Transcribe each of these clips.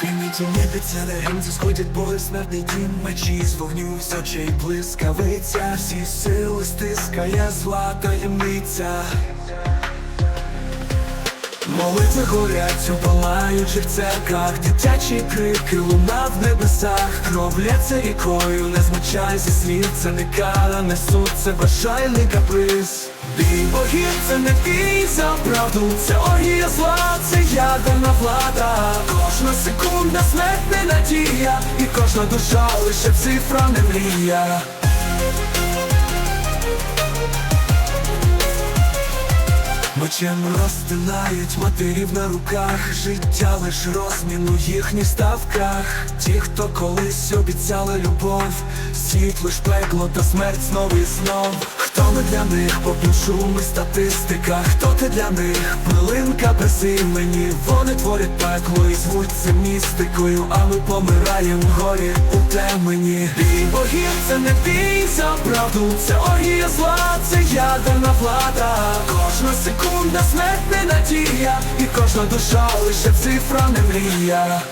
Ці небі це легенди сходять боги смертний дім мечі з вогню з очей блискавиця, всі сили стискає зла таємниця. Молитви горять у палаючих церквах, дитячі крики луна в небесах, кровляться рікою, не змочай зі слів, це не кара, не суд, це бажальний каприз. Бій богів це не бій за правду, це оргія зла, це ядерна влада. Кожна секунда смерть не надія, і кожна душа лише цифра не мрія. Мечем розтинають матерів на руках, життя лиш розмін у їхніх ставках. Ті, хто колись обіцяли любов, світ лиш пекло та смерть знов і знов. Ми для них, поп'ю шум і статистика, хто ти для них, пилинка без імені, вони творять пекло і звуть це містикою, а ми помираєм горі у темені. Бій богів це не бій за правду, це оргія зла, це ядерна влада. Кожна секунда смерть не надія, і кожна душа лише цифра не мрія.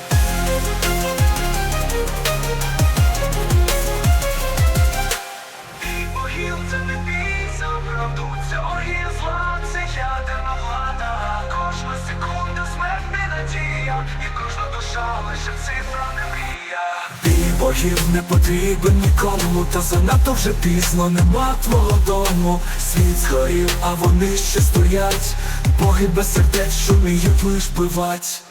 Лише цифра не мрія. Бій богів не потрібен нікому, та занадто вже пізно нема твого дому. Світ згорів, а вони ще стоять. Боги без сердець, що вміють лиш бивать.